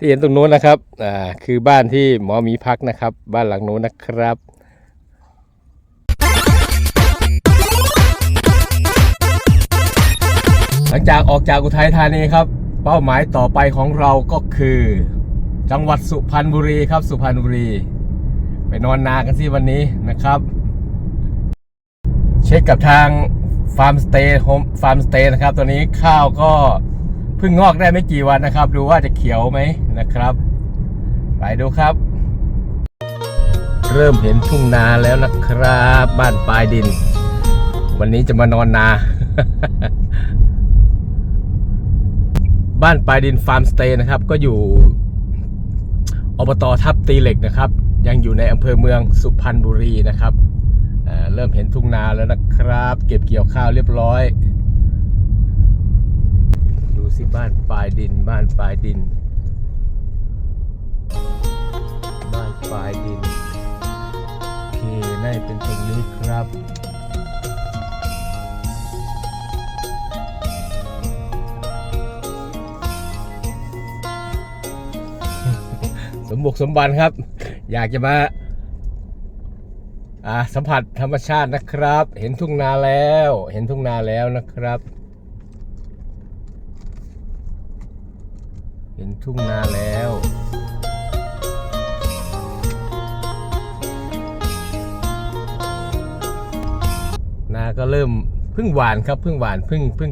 ที่เห็นตรงนู้นนะครับอ่าคือบ้านที่หมอหมีพักนะครับ บ้านหลังนู้นนะครับหลังจากออกจากอุทัยธานีครับ เป้าหมายต่อไปของเราก็คือ จังหวัดสุพรรณบุรีครับ สุพรรณบุรี ไปนอนนากันที่วันนี้นะครับ เช็คกับทางฟาร์มสเตย์โฮมฟาร์มสเตย์นะครับตัวนี้ข้าวก็ เพิ่งงอกได้ไม่กี่วันนะครับ ดูว่าจะเขียวไหมนะครับ ไปดูครับ เริ่มเห็นทุ่งนาแล้วนะครับ บ้านปลายดิน วันนี้จะมานอนนา บ้านปลายดินฟาร์มสเตย์นะครับ ก็อยู่อบตทับตีเหล็กนะครับ ยังอยู่ในอำเภอเมืองสุพรรณบุรีนะครับเริ่มเห็นทุ่งนาแล้วนะครับ เก็บเกี่ยวข้าวเรียบร้อย สิบ้านปลายดิน บ้านปลายดิน บ้านปลายดินโอเคน่าจะเป็นตรงนี้ครับสมบุกสมบันครับ อยากจะมาอ่าสัมผัสธรรมชาตินะครับ เห็นทุ่งนาแล้ว เห็นทุ่งนาแล้วนะครับ เห็นทุ่งนาแล้วนาก็เริ่มพิ่งหวานครับพิ่งหวานพิ่งพิ่ง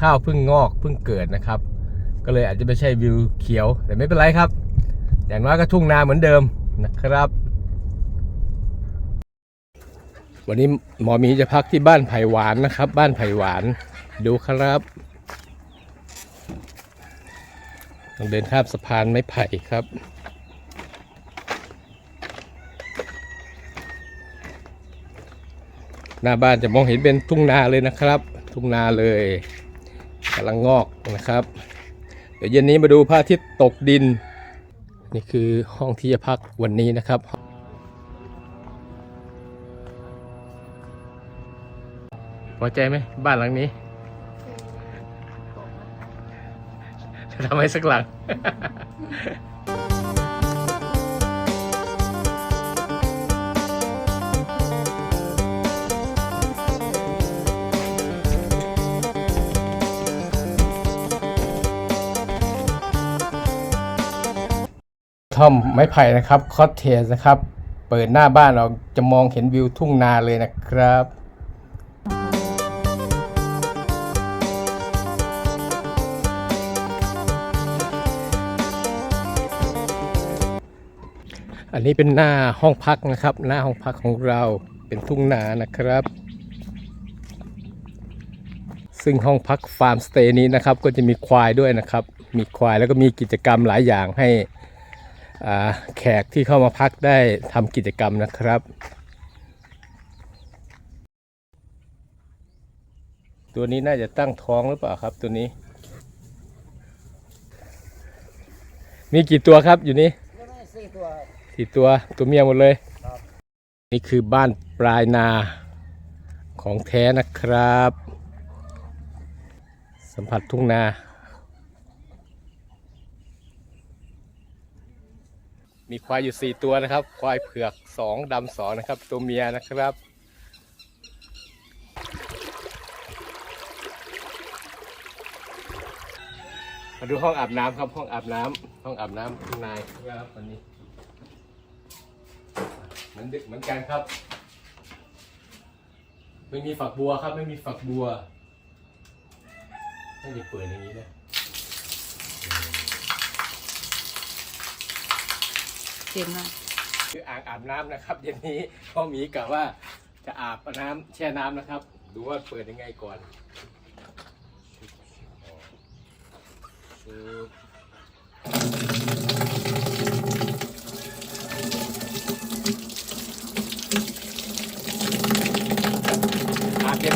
ข้าวพิ่งงอกพิ่งเกิดนะครับ ก็เลยอาจจะไม่ใช่วิวเขียวแต่ไม่เป็นไรครับ อย่างน้อยก็ทุ่งนาเหมือนเดิมนะครับ วันนี้หมอมีจะพักที่บ้านไผ่หวานนะครับ บ้านไผ่หวานดูครับ ต้องเดินข้ามสะพานไม้ไผ่ครับ หน้าบ้านจะมองเห็นเป็นทุ่งนาเลยนะครับ ทุ่งนาเลยกำลังงอกนะครับ เดี๋ยวเย็นนี้มาดูพระอาทิตย์ตกดิน นี่คือห้องที่จะพักวันนี้นะครับพอใจไหมบ้านหลังนี้ จะทำให้สักหลังท่อมไม้ไผ่นะครับ คอตเทสนะครับ เปิดหน้าบ้านเราจะมองเห็นวิวทุ่งนาเลยนะครับ อันนี้เป็นหน้าห้องพักนะครับ หน้าห้องพักของเราเป็นทุ่งนานะครับ ซึ่งห้องพักฟาร์มสเตย์นี้นะครับก็จะมีควายด้วยนะครับ มีควายแล้วก็มีกิจกรรมหลายอย่างให้แขกที่เข้ามาพักได้ทำกิจกรรมนะครับ ตัวนี้น่าจะตั้งท้องหรือเปล่าครับตัวนี้ มีกี่ตัวครับอยู่นี่สี่ตัว สี่ตัวตัวเมียหมดเลย นี่คือบ้านปลายนาของแท้นะครับ สัมผัสทุ่งนา มีควายอยู่สี่ตัวนะครับ ควายเผือกสองดำสองนะครับ ตัวเมียนะครับมาดูห้องอาบน้ำครับห้องอาบน้ำห้องอาบน้ำข้างในครับวันนี้ เหมือนเด็กเหมือนกันครับ ไม่มีฝักบัวครับ ไม่มีฝักบัวน่าจะเปิดอย่างนี้นะเจ๋งมากคืออ่างอาบน้ำนะครับเย็นนี้พ่อหมีกะว่าจะอาบน้ำแช่น้ำนะครับ ดูว่าเปิดยังไงก่อน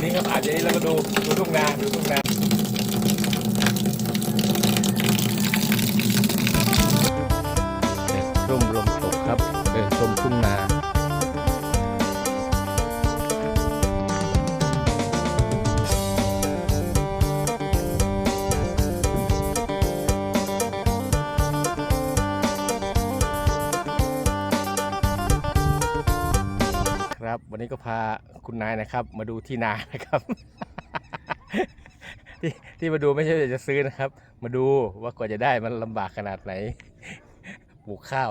อย่นี้ครับอาจจะนี้แล้วก็ดูดูทุ่งนาดูทุ่งนาร่มลมตกครับเดินชมทุ่งนาครับวันนี้ก็พา คุณนายนะครับ มาดูที่นานะครับ ที่ที่มาดูไม่ใช่จะซื้อนะครับ มาดูว่ากว่าจะได้มันลำบากขนาดไหนปลูกข้าว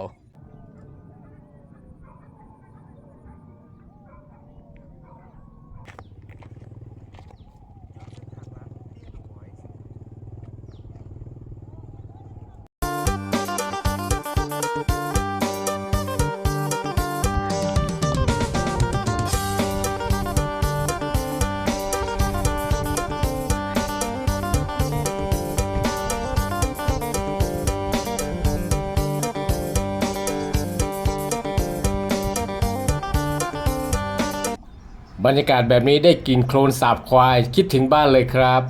บรรยากาศแบบนี้ได้กลินโคลนสาบควายคิดถึงบ้านเลยครับ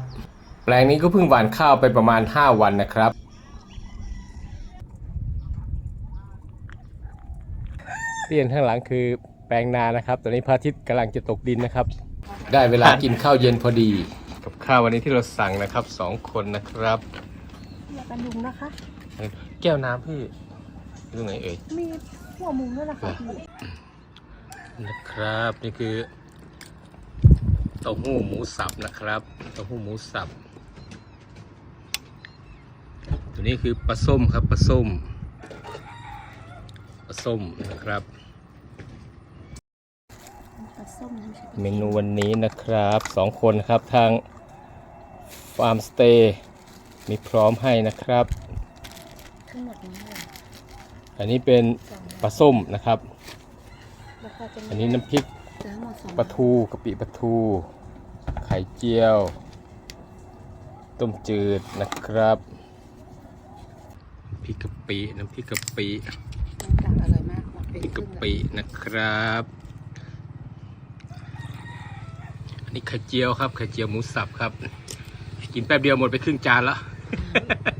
แปลงนี้ก็เพิ่งหว่านข้าวไปประมาณ 5 วันนะครับที่เห็นข้างหลังคือแปลงนานะครับ ตอนนี้พระอาทิตย์กำลังจะตกดินนะครับ ได้เวลากินข้าวเย็นพอดี กับข้าววันนี้ที่เราสั่งนะครับสองคนนะครับอย่ากันยุงนะคะ แก้วน้ำพี่ตรงไหนเอ่ยมีหัวมุงด้วยนะคะพี่นะครับ นี่คือ เต้าหู้หมูสับนะครับเต้าหู้หมูสับ ตัวนี้คือปลาส้มครับปลาส้มปลาส้มนะครับปลาส้มน้ำใช่เมนูวันนี้นะครับสองคนครับทางฟาร์มสเตย์มีพร้อมให้นะครับ ทั้งหมดนี้เลยอันนี้เป็นปลาส้มนะครับราคาจะอันนี้น้ำพริก จะทั้งหมดสองปลาทูกะปิปลาทู ไข่เจียว ต้มจืดนะครับพริกกะปิ น้ำพริกกะปิน้ำตาลอร่อยมากหมดพเป็นริกครึ่กะงเลยปินะครับ อันนี้ไข่เจียวครับ ไข่เจียวหมูสับครับ กินแป๊บเดียวหมดไปครึ่งจานแล้ว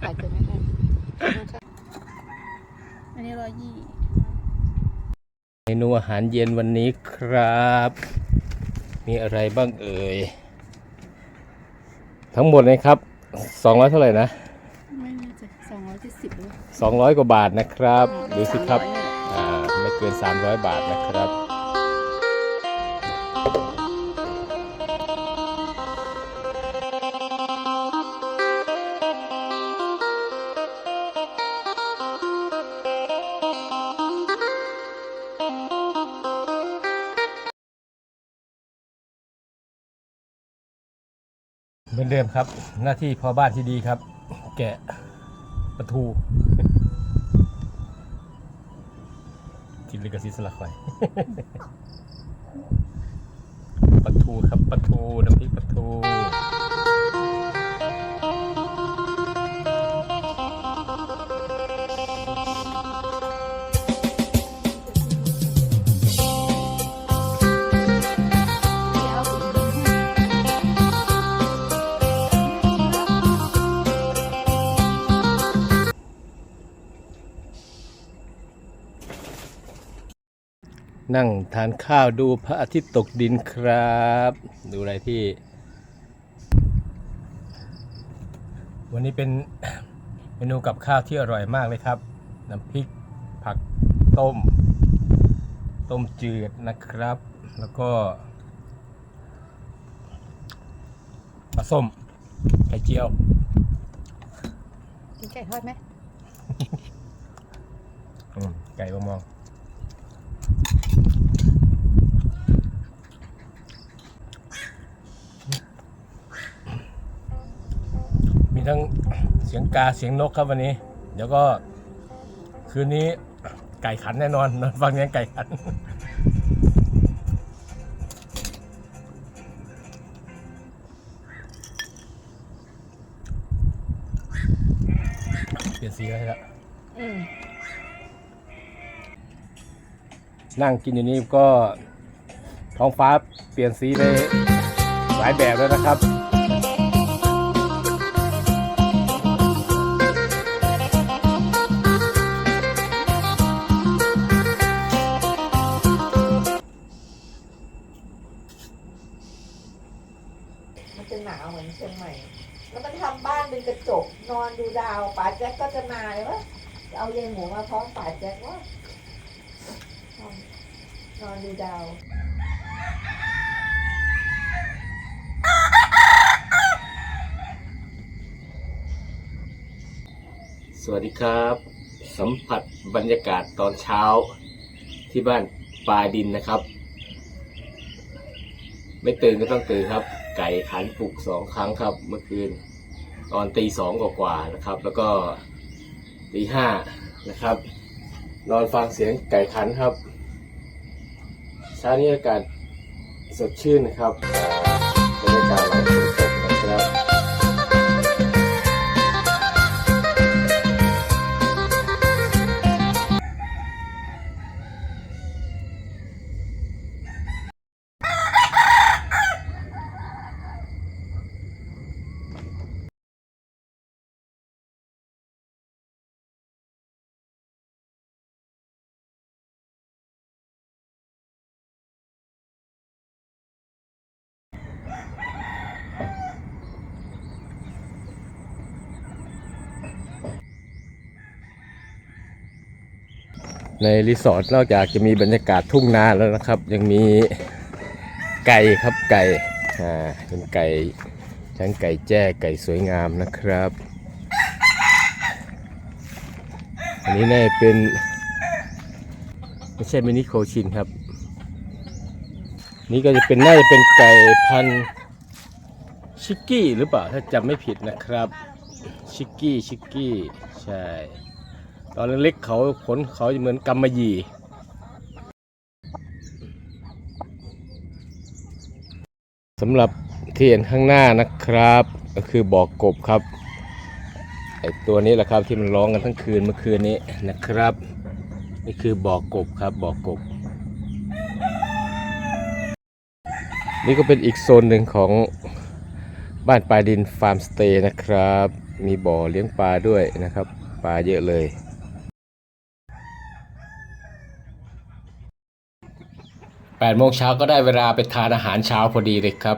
อาจจะไม่ได้อันนี้ร้อยยี่ เมนูอาหารเย็นวันนี้ครับ มีอะไรบ้างเอ่ย ทั้งหมดนะครับ200เท่าไหร่นะ ไม่น่าจะสองร้อยเจ็ดสิบเลย200กว่าบาทนะครับ ดูสิครับสามอยเนี่ยอ่า ไม่เกิน300บาทนะครับ เหมือนเดิมครับ หน้าที่พ่อบ้านที่ดีครับ แกะประตูกินลิกับซีสลักไว้ประตูครับประตูน้ำพริกประตู นั่งทานข้าวดูพระอาทิตย์ตกดินครับ ดูอะไรพี่ วันนี้เป็นเมนูกับข้าวที่อร่อยมากเลยครับ น้ำพริกผักต้ม ต้มจืดนะครับ แล้วก็ปลาส้มไข่เจียวกินไก่ทอดไหมอืมไก่บะมอง มีทั้งเสียงกาเสียงนกครับวันนี้ เดี๋ยวก็คืนนี้ไก่ขันแน่นอนนอนฟังเสียงไก่ขันเปลี่ยนสีอะไรแล้วอืมนั่งกินอยู่นี่ก็ท้องฟ้าเปลี่ยนสีไปหลายแบบแล้วนะครับ หมูมาท้องป่าแจ็คว่านอนดูดาวสวัสดีครับ สัมผัสบรรยากาศตอนเช้าที่บ้านปลาดินนะครับ ไม่ตื่นก็ต้องตื่นครับ ไก่ขันปลุกสองครั้งครับ เมื่อคืน ตอนตีสองกว่าๆนะครับ แล้วก็ตีห้า นะครับ นอนฟังเสียงไก่ขันครับเช้านี้อากาศสดชื่นนะครับ ในรีสอร์ทนอกจากจะมีบรรยากาศทุ่งนาแล้วนะครับ ยังมีไก่ครับไก่อ่าเป็นไก่ทั้งไก่แจ้ไก่สวยงามนะครับ อันนี้น่าเป็นไม่ใช่มินิโคชินครับ นี่ก็จะเป็นน่าจะเป็นไก่พันชิกกี้หรือเปล่าถ้าจำไม่ผิดนะครับ ชิกกี้ชิกกี้ใช่ อนเล็กๆเขาขนเขาเหมือนกำมะหยี่สำหรับที่เห็นข้างหน้านะครับ ก็คือบ่อกบครับไอตัวนี้แหละครับที่มันร้องกันทั้งคืนเมื่อคืนนี้นะครับ นี่คือบ่อกบครับบ่อกบ นี่ก็เป็นอีกโซนหนึ่งของบ้านปลายดินฟาร์มสเตย์นะครับ มีบ่อเลี้ยงปลาด้วยนะครับ ปลาเยอะเลย 8โมงเช้าก็ได้เวลาไปทานอาหารเช้าพอดีเลยครับ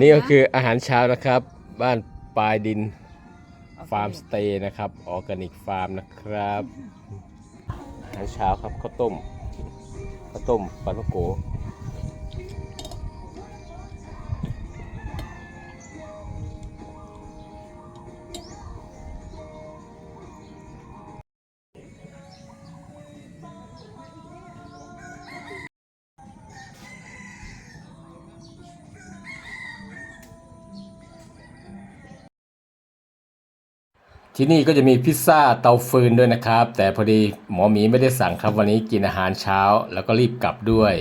นี่ก็คืออาหารเช้านะครับ บ้านปลายดินฟาร์มสเตย์นะครับออร์แกนิกฟาร์มนะครับ อาหารเช้าครับข้าวต้มข้าวต้มปลาท่องโก ที่นี่ก็จะมีพิซซ่าเตาฟืนด้วยนะครับ แต่พอดีหมอหมีไม่ได้สั่งครับวันนี้กินอาหารเช้า แล้วก็รีบกลับด้วย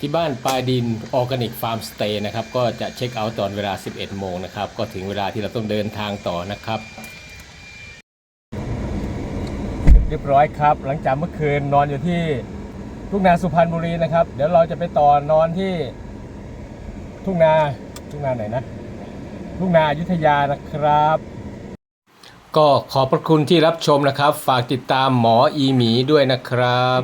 ที่บ้านปลายดินออร์แกนิกฟาร์มสเตย์นะครับ ก็จะเช็คเอาท์ตอนเวลา 11 โมงนะครับ ก็ถึงเวลาที่เราต้องเดินทางต่อนะครับ เรียบร้อยครับ หลังจากเมื่อคืนนอนอยู่ที่ ทุ่งนาสุพรรณบุรีนะครับ เดี๋ยวเราจะไปต่อนอนที่ ทุ่งนาทุ่งนาไหนนะทุ่งนาอยุธยานะครับ ก็ขอบพระคุณที่รับชมนะครับ ฝากติดตามหมออีหมีด้วยนะครับ